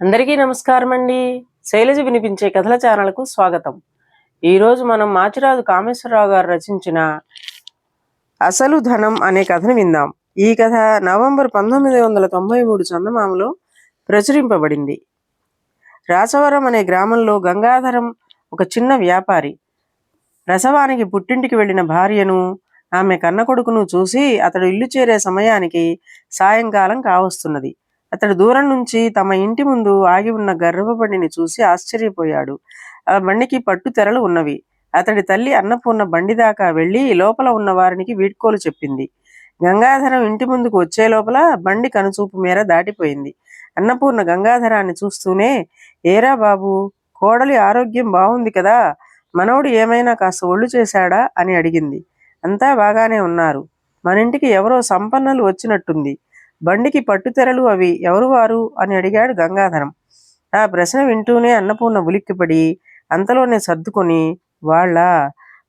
అందరికీ నమస్కారం అండి శైలజ వినిపించే కథల ఛానల్కు స్వాగతం. ఈరోజు మనం మాచిరాజు కామేశ్వరరావు గారు రచించిన అసలు ధనం అనే కథను విందాం. ఈ కథ నవంబర్ పంతొమ్మిది వందల తొంభై మూడు చందమామలో ప్రచురింపబడింది. రాసవరం అనే గ్రామంలో గంగాధరం ఒక చిన్న వ్యాపారి ప్రసవానికి పుట్టింటికి వెళ్ళిన భార్యను ఆమె కన్న కొడుకును చూసి అతడు ఇల్లు చేరే సమయానికి సాయంకాలం కావస్తున్నది. అతడు దూరం నుంచి తమ ఇంటి ముందు ఆగి ఉన్న గర్భ బండిని చూసి ఆశ్చర్యపోయాడు. ఆ బండికి పట్టు తెరలు ఉన్నవి. అతడి తల్లి అన్నపూర్ణ బండి దాకా వెళ్ళి లోపల ఉన్న వారికి వీడ్కోలు చెప్పింది. గంగాధరం ఇంటి ముందుకు వచ్చే లోపల బండి కనుచూపు మేర దాటిపోయింది. అన్నపూర్ణ గంగాధరాన్ని చూస్తూనే ఏరా బాబు కోడలి ఆరోగ్యం బాగుంది కదా మనవడు ఏమైనా కాస్త ఒళ్ళు చేశాడా? అని అడిగింది. అంతా బాగానే ఉన్నారు. మన ఇంటికి ఎవరో సంపన్నులు వచ్చినట్టుంది. బండికి పట్టుతెరలు అవి ఎవరు వారు? అని అడిగాడు గంగాధరం. ఆ ప్రశ్న వింటూనే అన్నపూర్ణ ఉలిక్కిపడి అంతలోనే సర్దుకొని వాళ్ళ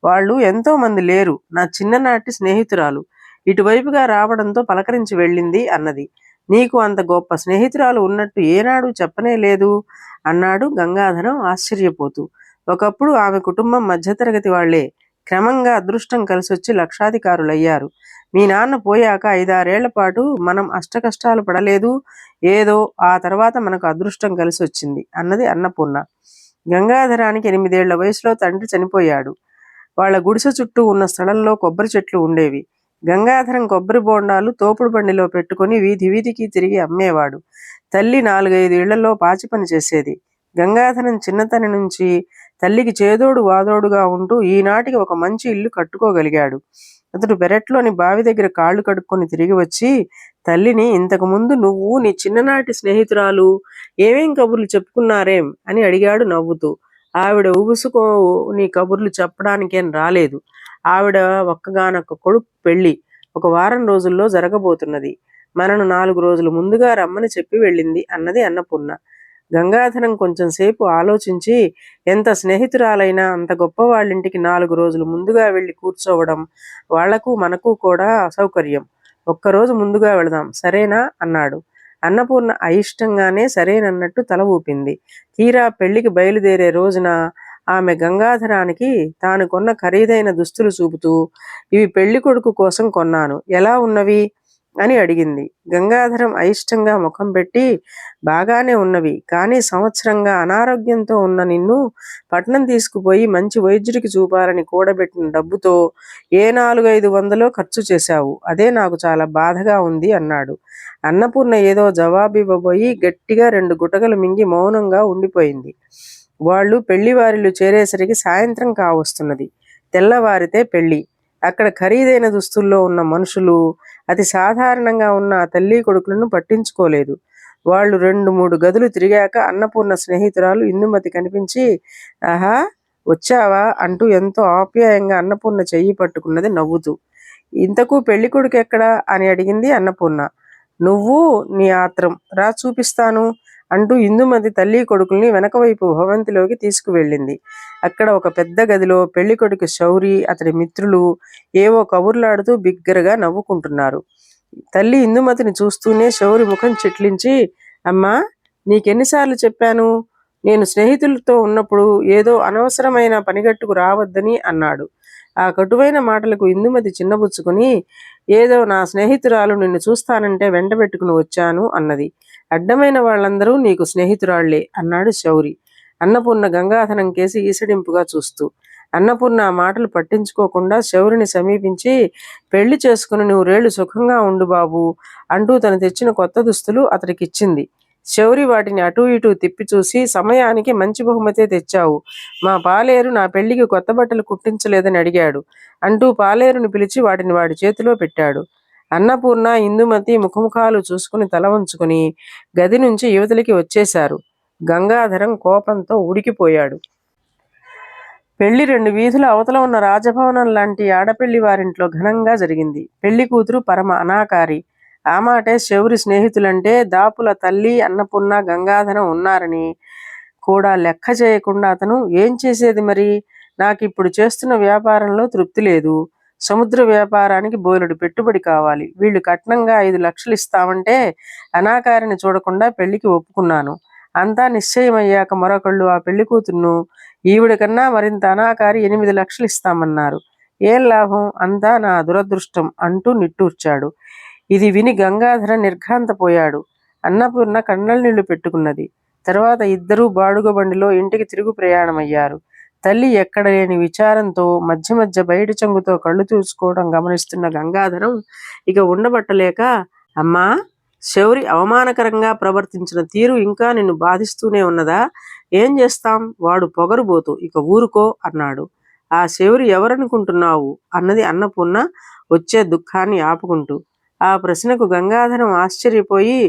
వాళ్ళు ఎంతో మంది లేరు. నా చిన్ననాటి స్నేహితురాలు. ఇటువైపుగా రావడంతో పలకరించి వెళ్ళింది అన్నది. నీకు అంత గొప్ప స్నేహితురాలు ఉన్నట్టు ఏనాడు చెప్పనే లేదు అన్నాడు గంగాధరం ఆశ్చర్యపోతూ. ఒకప్పుడు ఆమె కుటుంబం మధ్యతరగతి వాళ్ళే. క్రమంగా అదృష్టం కలిసొచ్చి లక్షాధికారులయ్యారు. మీ నాన్న పోయాక ఐదారేళ్ళ పాటు మనం అష్టకష్టాలు పడలేదు ఏదో ఆ తర్వాత మనకు అదృష్టం కలిసి వచ్చింది అన్నది అన్నపూర్ణ. గంగాధరానికి ఎనిమిదేళ్ళ వయసులో తండ్రి చనిపోయాడు. వాళ్ళ గుడిసె చుట్టూ ఉన్న స్థలంలో కొబ్బరి చెట్లు ఉండేవి. గంగాధరం కొబ్బరి బోండాలు తోపుడు బండిలో పెట్టుకుని వీధి వీధికి తిరిగి అమ్మేవాడు. తల్లి నాలుగైదు ఇళ్ళలో పాచి పని చేసేది. గంగాధరం చిన్నతని నుంచి తల్లికి చేదోడు వాదోడుగా ఉంటూ ఈనాటికి ఒక మంచి ఇల్లు కట్టుకోగలిగాడు. అతడు పెరట్లోని బావి దగ్గర కాళ్ళు కడుక్కొని తిరిగి వచ్చి తల్లిని ఇంతకు ముందు నువ్వు నీ చిన్ననాటి స్నేహితురాలు ఏమేం కబుర్లు చెప్పుకున్నారేం? అని అడిగాడు నవ్వుతూ. ఆవిడ ఊబుసుకో నీ కబుర్లు చెప్పడానికేం రాలేదు. ఆవిడ ఒక్కగానొక్క కొడుకు పెళ్ళి ఒక వారం రోజుల్లో జరగబోతున్నది. మనను నాలుగు రోజులు ముందుగా రమ్మని చెప్పి వెళ్ళింది అన్నది అన్నపూర్ణ. గంగాధరం కొంచెం సేపు ఆలోచించి ఎంత స్నేహితురాలైనా అంత గొప్ప వాళ్ళింటికి నాలుగు రోజులు ముందుగా వెళ్ళి కూర్చోవడం వాళ్ళకు మనకు కూడా అసౌకర్యం. ఒక్కరోజు ముందుగా వెళదాం సరేనా? అన్నాడు. అన్నపూర్ణ అయిష్టంగానే సరేనన్నట్టు తల ఊపింది. తీరా పెళ్ళికి బయలుదేరే రోజున ఆమె గంగాధరానికి తాను కొన్న ఖరీదైన దుస్తులు చూపుతూ ఇవి పెళ్ళి కొడుకు కోసం కొన్నాను. ఎలా ఉన్నవి? అని అడిగింది. గంగాధరం అయిష్టంగా ముఖం పెట్టి బాగానే ఉన్నవి కానీ సంవత్సరంగా అనారోగ్యంతో ఉన్న నిన్ను పట్నం తీసుకుపోయి మంచి వైద్యుడికి చూపాలని కూడబెట్టిన డబ్బుతో ఏ నాలుగైదు వందలో ఖర్చు చేశావు. అదే నాకు చాలా బాధగా ఉంది అన్నాడు. అన్నపూర్ణ ఏదో జవాబు ఇవ్వబోయి గట్టిగా రెండు గుటకలు మింగి మౌనంగా ఉండిపోయింది. వాళ్ళు పెళ్ళివారిలు చేరేసరికి సాయంత్రం కావస్తున్నది. తెల్లవారితే పెళ్ళి. అక్కడ ఖరీదైన దుస్తుల్లో ఉన్న మనుషులు అతి సాధారణంగా ఉన్న ఆ తల్లి కొడుకులను పట్టించుకోలేదు. వాళ్ళు రెండు మూడు గదులు తిరిగాక అన్నపూర్ణ స్నేహితురాలు ఇందుమతి కనిపించి ఆహా వచ్చావా? అంటూ ఎంతో ఆప్యాయంగా అన్నపూర్ణ చెయ్యి పట్టుకున్నది నవ్వుతూ ఇంతకు పెళ్ళి కొడుకు ఎక్కడా? అని అడిగింది అన్నపూర్ణ. నువ్వు నీ ఆత్రం. రా చూపిస్తాను. అంటూ ఇందుమతి తల్లి కొడుకుల్ని వెనకవైపు భవంతిలోకి తీసుకువెళ్ళింది. అక్కడ ఒక పెద్ద గదిలో పెళ్ళి కొడుకు శౌరి అతడి మిత్రులు ఏవో కబుర్లాడుతూ బిగ్గరగా నవ్వుకుంటున్నారు. తల్లి ఇందుమతిని చూస్తూనే శౌరి ముఖం చిట్లించి అమ్మా నీకెన్నిసార్లు చెప్పాను? నేను స్నేహితులతో ఉన్నప్పుడు ఏదో అనవసరమైన పనిగట్టుకు రావద్దని అన్నాడు. ఆ కటువైన మాటలకు ఇందుమతి చిన్నబుచ్చుకుని ఏదో నా స్నేహితురాలు నిన్ను చూస్తానంటే వెంటబెట్టుకుని వచ్చాను అన్నది. అడ్డమైన వాళ్ళందరూ నీకు స్నేహితురాళ్ళే అన్నాడు శౌరి. అన్నపూర్ణ గంగాధనం కేసి ఈసడింపుగా చూస్తూ. అన్నపూర్ణ ఆ మాటలు పట్టించుకోకుండా శౌరిని సమీపించి పెళ్ళి చేసుకుని నువ్వు రేళ్ళు సుఖంగా ఉండు బాబు అంటూ తను తెచ్చిన కొత్త దుస్తులు అతడికిచ్చింది. శౌరి వాటిని అటూ ఇటూ తిప్పి చూసి సమయానికి మంచి బహుమతే తెచ్చావు. మా పాలేరు నా పెళ్ళికి కొత్త బట్టలు కుట్టించలేదని అడిగాడు అంటూ పాలేరుని పిలిచి వాటిని వాడి చేతిలో పెట్టాడు. అన్నపూర్ణ ఇందుమతి ముఖముఖాలు చూసుకుని తల వంచుకుని గది నుంచి యువతలికి వచ్చేశారు. గంగాధరం కోపంతో ఉడికిపోయాడు. పెళ్ళి రెండు వీధుల అవతల ఉన్న రాజభవనం లాంటి ఆడపెళ్ళి వారింట్లో ఘనంగా జరిగింది. పెళ్ళి కూతురు పరమ అనాకారి. ఆ మాటే శౌరి స్నేహితులంటే దాపుల తల్లి అన్నపూర్ణ గంగాధరం ఉన్నారని కూడా లెక్క చేయకుండా అతను ఏం చేసేది మరి? నాకు ఇప్పుడు చేస్తున్న వ్యాపారంలో తృప్తి లేదు. సముద్ర వ్యాపారానికి బోలెడు పెట్టుబడి కావాలి. వీళ్ళు కట్నంగా ఐదు లక్షలు ఇస్తామంటే అనాకారిని చూడకుండా పెళ్ళికి ఒప్పుకున్నాను. అంతా నిశ్చయమయ్యాక మరొకళ్ళు ఆ పెళ్ళి కూతుర్ను ఈవిడ కన్నా మరింత అనాకారి ఎనిమిది లక్షలు ఇస్తామన్నారు. ఏం లాభం? అంతా నా దురదృష్టం అంటూ నిట్టూర్చాడు. ఇది విని గంగాధర నిర్ఘాంతపోయాడు. అన్నపూర్ణ కన్నీళ్ళు పెట్టుకున్నది. తర్వాత ఇద్దరూ బాడుగ బండిలో ఇంటికి తిరుగు ప్రయాణమయ్యారు. తల్లి ఎక్కడ లేని విచారంతో మధ్య మధ్య బయట చెంగుతో కళ్ళు చూసుకోవడం గమనిస్తున్న గంగాధరం ఇక ఉండబట్టలేక అమ్మా శౌరి అవమానకరంగా ప్రవర్తించిన తీరు ఇంకా నిన్ను బాధిస్తూనే ఉన్నదా? ఏం చేస్తాం? వాడు పొగరుబోతు ఇక ఊరుకో అన్నాడు. ఆ శౌరి ఎవరనుకుంటున్నావు? అన్నది అన్నపూర్ణ వచ్చే దుఃఖాన్ని ఆపుకుంటూ. ఆ ప్రశ్నకు గంగాధరం ఆశ్చర్యపోయి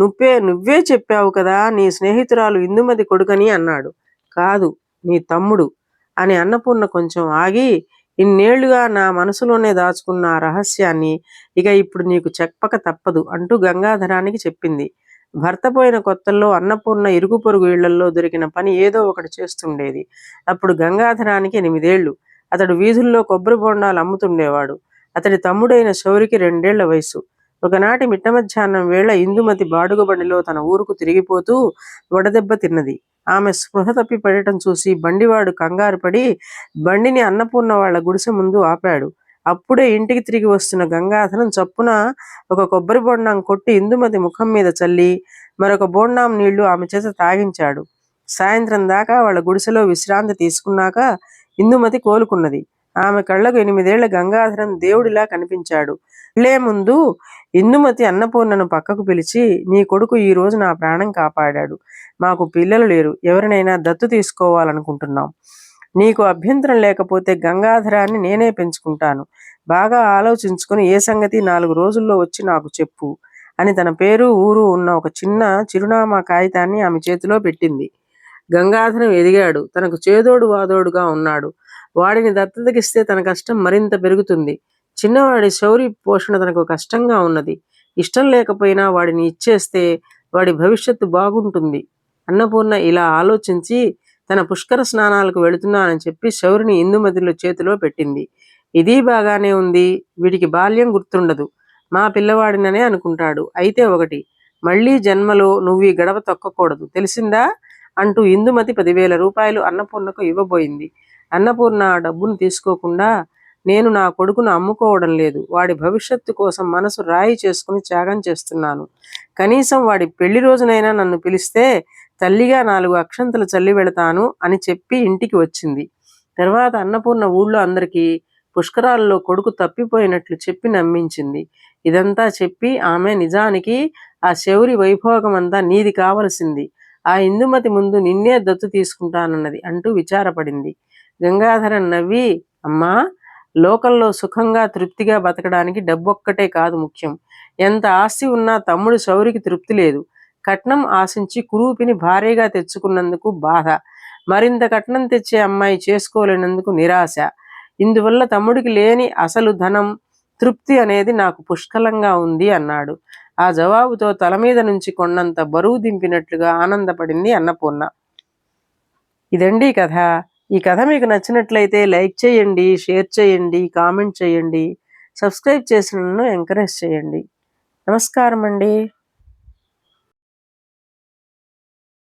నువ్వే నువ్వే చెప్పావు కదా నీ స్నేహితురాలు ఇందుమతి కొడుకని అన్నాడు. కాదు నీ తమ్ముడు అని అన్నపూర్ణ కొంచెం ఆగి ఇన్నేళ్ళుగా నా మనసులోనే దాచుకున్న ఆ రహస్యాన్ని ఇక ఇప్పుడు నీకు చెప్పక తప్పదు అంటూ గంగాధరానికి చెప్పింది. భర్త పోయిన కొత్తల్లో అన్నపూర్ణ ఇరుగు పొరుగు ఇళ్ళల్లో దొరికిన పని ఏదో ఒకటి చేస్తుండేది. అప్పుడు గంగాధరానికి ఎనిమిదేళ్ళు. అతడు వీధుల్లో కొబ్బరి బొండాలు అమ్ముతుండేవాడు. అతడి తమ్ముడైన శౌరికి రెండేళ్ళ వయసు ఒకనాటి మిట్ట మధ్యాహ్నం వేళ ఇందుమతి బాడుగబండిలో తన ఊరుకు తిరిగిపోతూ వడదెబ్బ తిన్నది. ఆమె స్పృహ తప్పి పడటం చూసి బండివాడు కంగారు పడి బండిని అన్నపూర్ణ వాళ్ళ గుడిసె ముందు ఆపాడు. అప్పుడే ఇంటికి తిరిగి వస్తున్న గంగాధరం చప్పున ఒక కొబ్బరి బొండం కొట్టి ఇందుమతి ముఖం మీద చల్లి మరొక బోండాం నీళ్ళు ఆమె చేత తాగించాడు. సాయంత్రం దాకా వాళ్ళ గుడిసెలో విశ్రాంతి తీసుకున్నాక ఇందుమతి కోలుకున్నది. ఆమె కళ్ళకు ఎనిమిదేళ్ళ గంగాధరం దేవుడిలా కనిపించాడు. లే ముందు ఇందుమతి అన్నపూర్ణను పక్కకు పిలిచి నీ కొడుకు ఈ రోజు నా ప్రాణం కాపాడాడు. మాకు పిల్లలు లేరు. ఎవరినైనా దత్తు తీసుకోవాలనుకుంటున్నాం. నీకు అభ్యంతరం లేకపోతే గంగాధరాన్ని నేనే పెంచుకుంటాను. బాగా ఆలోచించుకుని ఏ సంగతి నాలుగు రోజుల్లో వచ్చి నాకు చెప్పు అని తన పేరు ఊరు ఉన్న ఒక చిన్న చిరునామా కాగితాన్ని ఆమె చేతిలో పెట్టింది. గంగాధరం ఎదిగాడు. తనకు చేదోడు వాదోడుగా ఉన్నాడు. వాడిని దత్తతకిస్తే తన కష్టం మరింత పెరుగుతుంది. చిన్నవాడి శౌరి పోషణ తనకు కష్టంగా ఉన్నది. ఇష్టం లేకపోయినా వాడిని ఇచ్చేస్తే వాడి భవిష్యత్తు బాగుంటుంది. అన్నపూర్ణ ఇలా ఆలోచించి తన పుష్కర స్నానాలకు వెళుతున్నానని చెప్పి శౌరిని ఇందుమతిలో చేతిలో పెట్టింది. ఇది బాగానే ఉంది. వీడికి బాల్యం గుర్తుండదు. మా పిల్లవాడిననే అనుకుంటాడు. అయితే ఒకటి మళ్ళీ జన్మలో నువ్వు ఈ గడప తొక్కకూడదు. తెలిసిందా? అంటూ ఇందుమతి పదివేల రూపాయలు అన్నపూర్ణకు ఇవ్వబోయింది. అన్నపూర్ణ ఆ డబ్బును తీసుకోకుండా నేను నా కొడుకును అమ్ముకోవడం లేదు. వాడి భవిష్యత్తు కోసం మనసు రాయి చేసుకుని త్యాగం చేస్తున్నాను. కనీసం వాడి పెళ్ళి రోజునైనా నన్ను పిలిస్తే తల్లిగా నాలుగు అక్షంతలు చల్లి వెళతాను అని చెప్పి ఇంటికి వచ్చింది. తర్వాత అన్నపూర్ణ ఊళ్ళో అందరికీ పుష్కరాల్లో కొడుకు తప్పిపోయినట్లు చెప్పి నమ్మించింది. ఇదంతా చెప్పి ఆమె నిజానికి ఆ శౌరి వైభోగం అంతా నీది కావలసింది. ఆ ఇందుమతి ముందు నిన్నే దత్తు తీసుకుంటానన్నది అంటూ విచారపడింది. గంగాధరన్ నవ్వి అమ్మా లోకంలో సుఖంగా తృప్తిగా బతకడానికి డబ్బొక్కటే కాదు ముఖ్యం. ఎంత ఆస్తి ఉన్నా తమ్ముడు శౌరికి తృప్తి లేదు. కట్నం ఆశించి కురూపిని భారీగా తెచ్చుకున్నందుకు బాధ. మరింత కట్నం తెచ్చే అమ్మాయి చేసుకోలేనందుకు నిరాశ. ఇందువల్ల తమ్ముడికి లేని అసలు ధనం తృప్తి అనేది నాకు పుష్కలంగా ఉంది అన్నాడు. ఆ జవాబుతో తల మీద నుంచి కొండంత బరువు దింపినట్లుగా ఆనందపడింది అన్నపూర్ణ. ఇదండి కథ. ఈ కథ మీకు నచ్చినట్లయితే లైక్ చేయండి షేర్ చేయండి కామెంట్ చేయండి సబ్స్క్రైబ్ చేసిన ఎంకరేజ్ చేయండి. నమస్కారం అండి